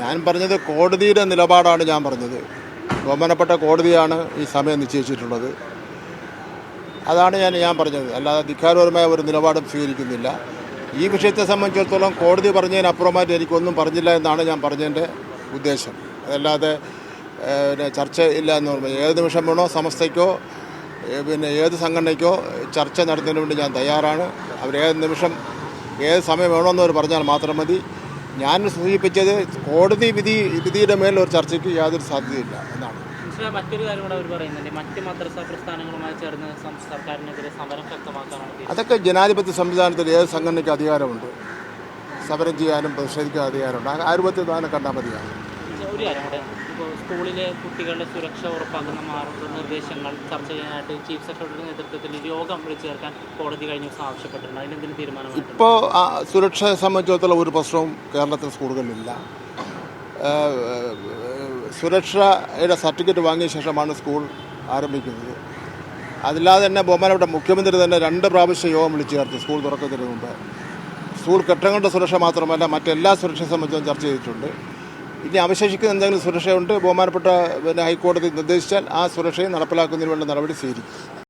ഞാൻ പറഞ്ഞത് കോടതിയുടെ നിലപാടാണ് ഞാൻ പറഞ്ഞത്. ബഹുമാനപ്പെട്ട കോടതിയാണ് ഈ സമയം നിശ്ചയിച്ചിട്ടുള്ളത്. അതാണ് ഞാൻ ഞാൻ പറഞ്ഞത്. അല്ലാതെ ധിക്കാരപരമായ ഒരു നിലപാടും സ്വീകരിക്കുന്നില്ല. ഈ വിഷയത്തെ സംബന്ധിച്ചിടത്തോളം കോടതി പറഞ്ഞതിനപ്പുറമായിട്ട് എനിക്കൊന്നും പറഞ്ഞില്ല എന്നാണ് ഞാൻ പറഞ്ഞതിന്റെ ഉദ്ദേശം. അതല്ലാതെ പിന്നെ ചർച്ച ഇല്ല എന്ന് പറഞ്ഞു. ഏത് നിമിഷം വേണോ സമസ്തയ്ക്കോ പിന്നെ ഏത് സംഘടനയ്ക്കോ ചർച്ച നടത്തുന്നതിന് വേണ്ടി ഞാൻ തയ്യാറാണ്. അവരേത് നിമിഷം ഏത് സമയം അവർ പറഞ്ഞാൽ മാത്രം മതി. ഞാൻ സൂചിപ്പിച്ചത് കോടതി വിധി വിധിയുടെ മേൽ ഒരു ചർച്ചയ്ക്ക് യാതൊരു സാധ്യതയില്ല എന്നാണ്. പക്ഷേ മറ്റൊരു കാര്യം കൂടെ അവർ പറയുന്നുണ്ട്. മറ്റ് മദ്രസ പ്രസ്ഥാനങ്ങളുമായി ചേർന്ന് സർക്കാരിനെതിരെ സമരം ശക്തമാക്കാനാണ്. അതൊക്കെ ജനാധിപത്യ സംവിധാനത്തിൽ ഏത് സംഘടനയ്ക്ക് അധികാരമുണ്ട്? സമരം ചെയ്യാനും പ്രതിഷേധിക്കാനും അധികാരമുണ്ട്. ആ രൂപത്തിൽ തന്നെ കണ്ടാൽ മതിയാണ് ഒരു കാര്യമുണ്ട് ഇപ്പോൾ സ്കൂളിലെ കുട്ടികളുടെ സുരക്ഷ ഉറപ്പാക്കുന്ന മാർഗനിർദ്ദേശങ്ങൾ ചർച്ച ചെയ്യാനായിട്ട് ചീഫ് സെക്രട്ടറിയുടെ നേതൃത്വത്തിൽ യോഗം വിളിച്ചു ചേർക്കാൻ കോടതി കഴിഞ്ഞ ദിവസം ആവശ്യപ്പെട്ടിട്ടുണ്ട്. അതിനെന്തെങ്കിലും തീരുമാനം ഇപ്പോൾ സുരക്ഷയെ സംബന്ധിച്ചിടത്തോളം ഒരു പ്രശ്നവും കേരളത്തിലെ സ്കൂളുകളിലില്ല. സുരക്ഷയുടെ സർട്ടിഫിക്കറ്റ് വാങ്ങിയ ശേഷമാണ് സ്കൂൾ ആരംഭിക്കുന്നത്. അതില്ലാതെ തന്നെ ബഹുമാനപ്പെട്ട മുഖ്യമന്ത്രി തന്നെ രണ്ട് പ്രാവശ്യം യോഗം വിളിച്ചു ചേർത്ത് സ്കൂൾ തുറക്കുന്നതിന് മുമ്പ് സ്കൂൾ കെട്ടിടങ്ങളുടെ സുരക്ഷ മാത്രമല്ല മറ്റെല്ലാ സുരക്ഷയെ സംബന്ധിച്ചും ചർച്ച ചെയ്തിട്ടുണ്ട്. ഇനി അവശേഷിക്കുന്ന എന്തെങ്കിലും സുരക്ഷയുണ്ട്? ബഹുമാനപ്പെട്ട പിന്നെ ഹൈക്കോടതി നിർദ്ദേശിച്ചാൽ ആ സുരക്ഷയും നടപ്പിലാക്കുന്നതിന് വേണ്ട നടപടി സ്വീകരിക്കും.